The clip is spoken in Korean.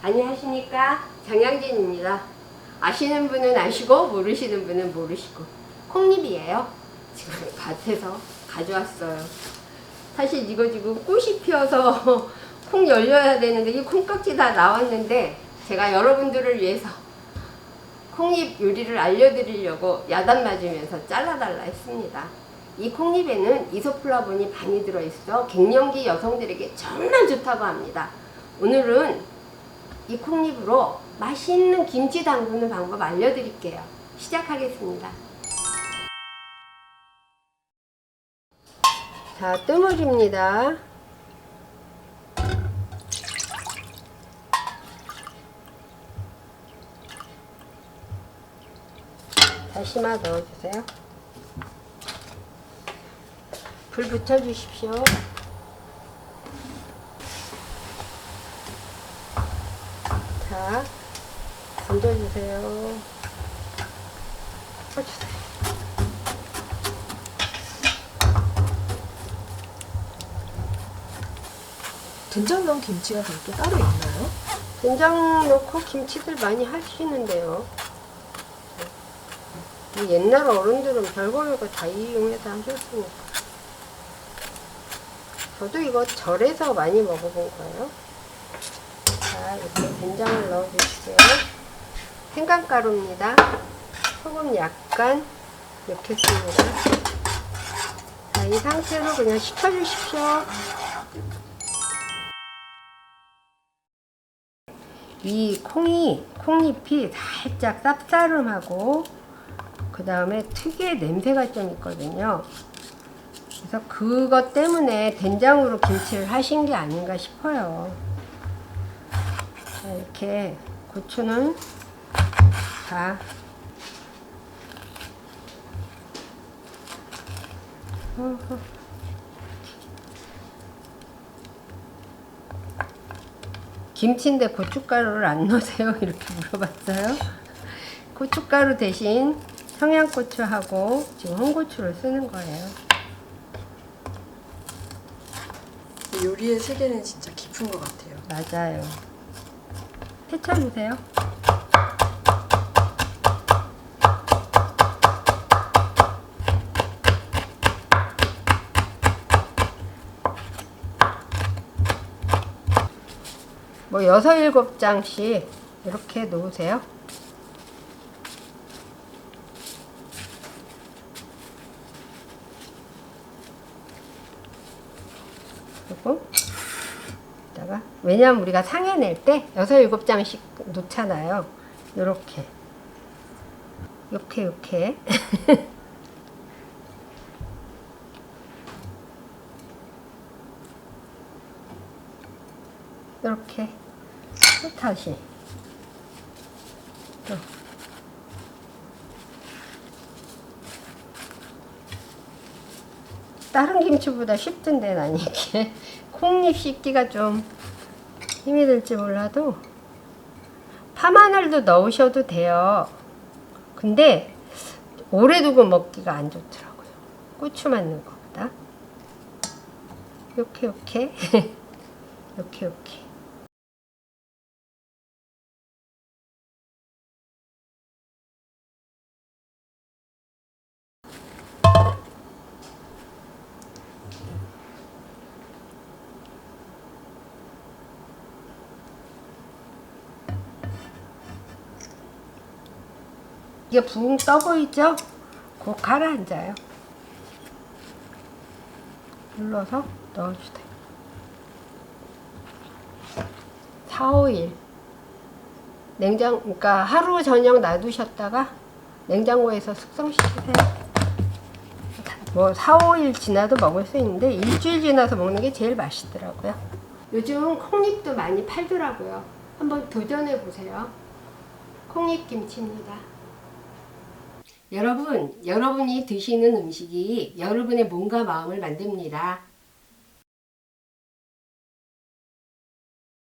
안녕하십니까 장양진입니다. 아시는 분은 아시고 모르시는 분은 모르시고 콩잎이에요. 지금 밭에서 가져왔어요. 사실 이거 지금 꽃이 피어서 콩 열려야 되는데 이 콩깍지 다 나왔는데 제가 여러분들을 위해서 콩잎 요리를 알려드리려고 야단 맞으면서 잘라달라 했습니다. 이 콩잎에는 이소플라본이 많이 들어있어 갱년기 여성들에게 정말 좋다고 합니다. 오늘은 이 콩잎으로 맛있는 김치 담그는 방법 알려드릴게요. 시작하겠습니다. 자, 뜨물입니다. 다시마 넣어주세요. 불 붙여주십시오. 자, 건져주세요. 퍼주세요. 된장 넣은 김치가 그럼 또 따로 있나요? 된장 넣고 김치들 많이 하시는데요. 이 옛날 어른들은 별거 별거 다 이용해서 하셨으니까. 저도 이거 절에서 많이 먹어본 거예요. 자, 이렇게 된장을 넣어주시고요. 생강가루입니다. 소금 약간 넣겠습니다. 자, 이 상태로 그냥 식혀주십시오. 이 콩이 콩잎이 살짝 쌉싸름하고 그 다음에 특유의 냄새가 좀 있거든요. 그래서 그것 때문에 된장으로 김치를 하신 게 아닌가 싶어요. 자, 이렇게 고추는 다. 김치인데 고춧가루를 안 넣으세요? 이렇게 물어봤어요. 고춧가루 대신 청양고추하고 지금 홍고추를 쓰는 거예요. 요리의 세계는 진짜 깊은 것 같아요. 맞아요. 해쳐주세요. 뭐 여섯 일곱 장씩 이렇게 놓으세요. 그리고 이따가 왜냐면 우리가 상해 낼때 여섯 일곱 장씩 놓잖아요. 요렇게. 요렇게 요렇게. 이렇게. 또 다시. 또 다른 김치보다 쉽던데 난 이게 콩잎 씻기가 좀 힘이 들지 몰라도 파마늘도 넣으셔도 돼요. 근데 오래 두고 먹기가 안 좋더라고요. 고추 맞는 것보다. 이렇게 이렇게 이렇게 이렇게 이게 붕 떠 보이죠? 곧 가라앉아요. 눌러서 넣어주세요. 4, 5일. 냉장, 그러니까 하루 저녁 놔두셨다가 냉장고에서 숙성시키세요. 뭐 4, 5일 지나도 먹을 수 있는데 일주일 지나서 먹는 게 제일 맛있더라고요. 요즘 콩잎도 많이 팔더라고요. 한번 도전해 보세요. 콩잎 김치입니다. 여러분, 여러분이 드시는 음식이 여러분의 몸과 마음을 만듭니다.